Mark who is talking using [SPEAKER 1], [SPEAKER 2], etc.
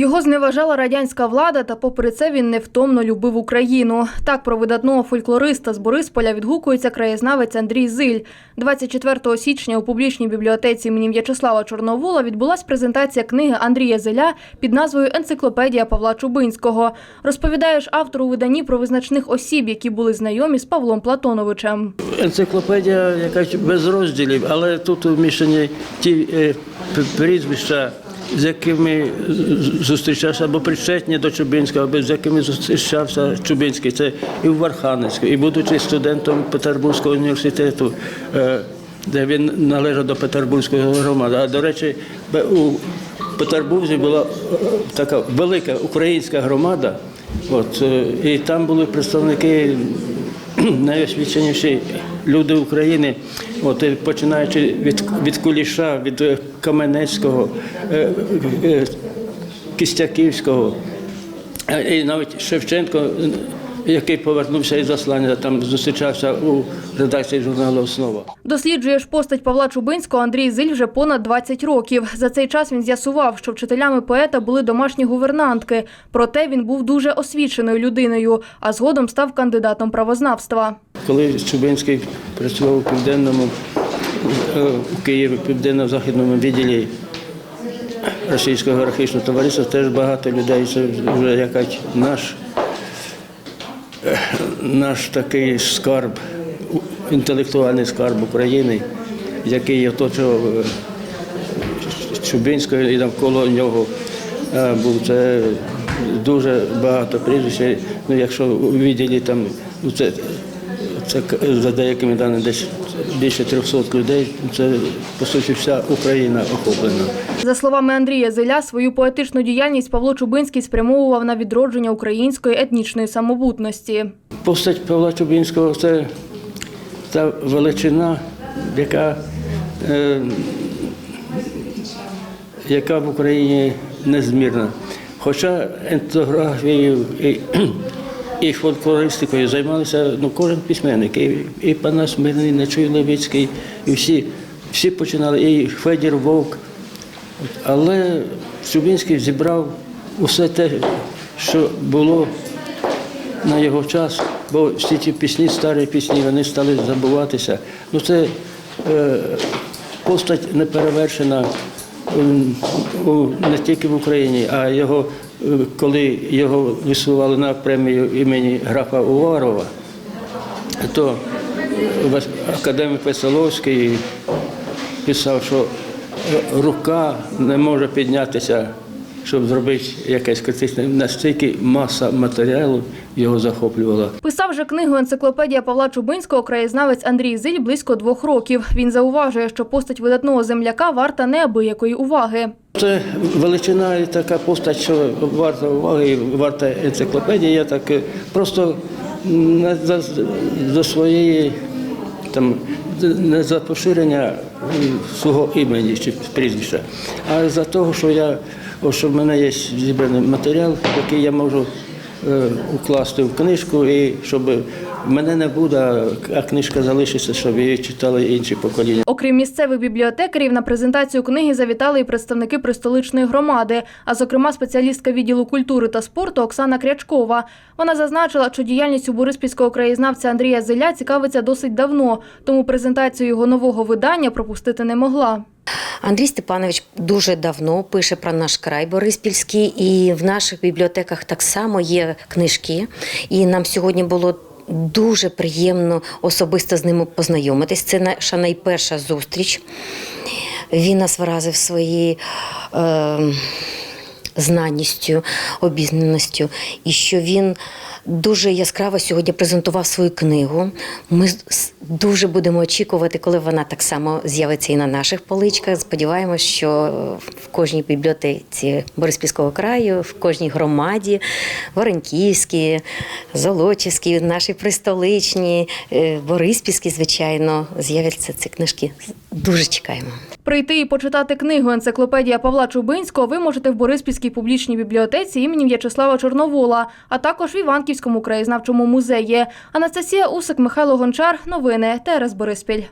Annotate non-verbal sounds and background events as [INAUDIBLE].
[SPEAKER 1] Його зневажала радянська влада, та попри це він невтомно любив Україну. Так про видатного фольклориста з Борисполя відгукується краєзнавець Андрій Зиль. 24 січня у публічній бібліотеці імені В'ячеслава Чорновола відбулась презентація книги Андрія Зиля під назвою Енциклопедія Павла Чубинського. Розповідає ж автор у про визначних осіб, які були знайомі з Павлом Платоновичем.
[SPEAKER 2] Енциклопедія якась без розділів, але тут вмішані ті е, прізвища, з якими зустрічався або причетні до Чубинського, або з якими зустрічався Чубинський. Це і в Архангельську, і будучи студентом Петербурзького університету, е, де він належав до Петербурзької громади. А до речі, у Петербурзі була е, така велика українська громада. От, е, і там були представники [CLEARS THROAT] найосвіченіші люди України, от, е, починаючи від, від Куліша, від е, Каменецького, е, Кістяківського, і навіть Шевченко, який повернувся із заслання, там зустрічався у редакції журналу Основа.
[SPEAKER 1] Досліджує ж постать Павла Чубинського Андрій Зиль вже понад 20 років. За цей час він з'ясував, що вчителями поета були домашні гувернантки. Проте він був дуже освіченою людиною, а згодом став кандидатом правознавства.
[SPEAKER 2] Коли Чубинський працював у південному е, у Києві, південно-західному відділі Російського географічного товариства, теж багато людей. Це вже якась наш, е, наш такий скарб, інтелектуальний скарб України, який оточував е, Чубинського і навколо нього е, був це дуже багато прізвищ. Ну, якщо у там ну, це, це за деякими даними десь більше 300 людей, це по суті вся Україна охоплена.
[SPEAKER 1] За словами Андрія Зиля, свою поетичну діяльність Павло Чубинський спрямовував на відродження української етнічної самобутності.
[SPEAKER 2] Постать Павла Чубинського це та величина, яка, е, яка в Україні незмірна. Хоча етнографією і, і фольклористикою займалися ну, кожен письменник, і, і Панас Мирний, Нечуй Левицький, і всі, всі починали, і Федір Вовк. Але Чубинський зібрав усе те, що було на його час, бо всі ті пісні, старі пісні, вони стали забуватися. Ну це е, постать неперевершена не тільки в Україні, а його, е, коли його висували на премію імені графа Уварова, то академік Веселовський писав, що е, рука не може піднятися, щоб зробити якесь критичне. Настільки маса матеріалу його захоплювала.
[SPEAKER 1] Писав же книгу енциклопедія Павла Чубинського краєзнавець Андрій Зиль близько двох років. Він зауважує, що постать видатного земляка варта неабиякої уваги.
[SPEAKER 2] Це величина і така постать, що варта уваги, і варта енциклопедії. Я так е, просто не за, за своєї там не за поширення свого імені чи прізвища, а за того, що я о, що в мене є зібраний матеріал, який я можу е, укласти в книжку, і щоб мене не буде, а книжка залишиться, щоб її читали інші покоління.
[SPEAKER 1] Окрім місцевих бібліотекарів, на презентацію книги завітали і представники престоличної громади, а зокрема спеціалістка відділу культури та спорту Оксана Крячкова. Вона зазначила, що діяльністю бориспільського краєзнавця Андрія Зиля цікавиться досить давно, тому презентацію його нового видання пропустити не могла.
[SPEAKER 3] Андрій Степанович дуже давно пише про наш край Бориспільський, і в наших бібліотеках так само є книжки. І нам сьогодні було дуже приємно особисто з ними познайомитись. Це наша найперша зустріч. Він нас вразив свої. е, знаністю, обізнаністю, і що він дуже яскраво сьогодні презентував свою книгу. Ми дуже будемо очікувати, коли вона так само з'явиться і на наших поличках. Сподіваємось, що в кожній бібліотеці Бориспільського краю, в кожній громаді, Воронківській, Золочівській, наші пристоличні, е, Бориспільські, звичайно, з'являться ці книжки. Дуже чекаємо.
[SPEAKER 1] Прийти і почитати книгу енциклопедія Павла Чубинського ви можете в Бориспільській публічній бібліотеці імені В'ячеслава Чорновола, а також в Іванківському краєзнавчому музеї. Анастасія Усик, Михайло Гончар. Новини ТРС Бориспіль.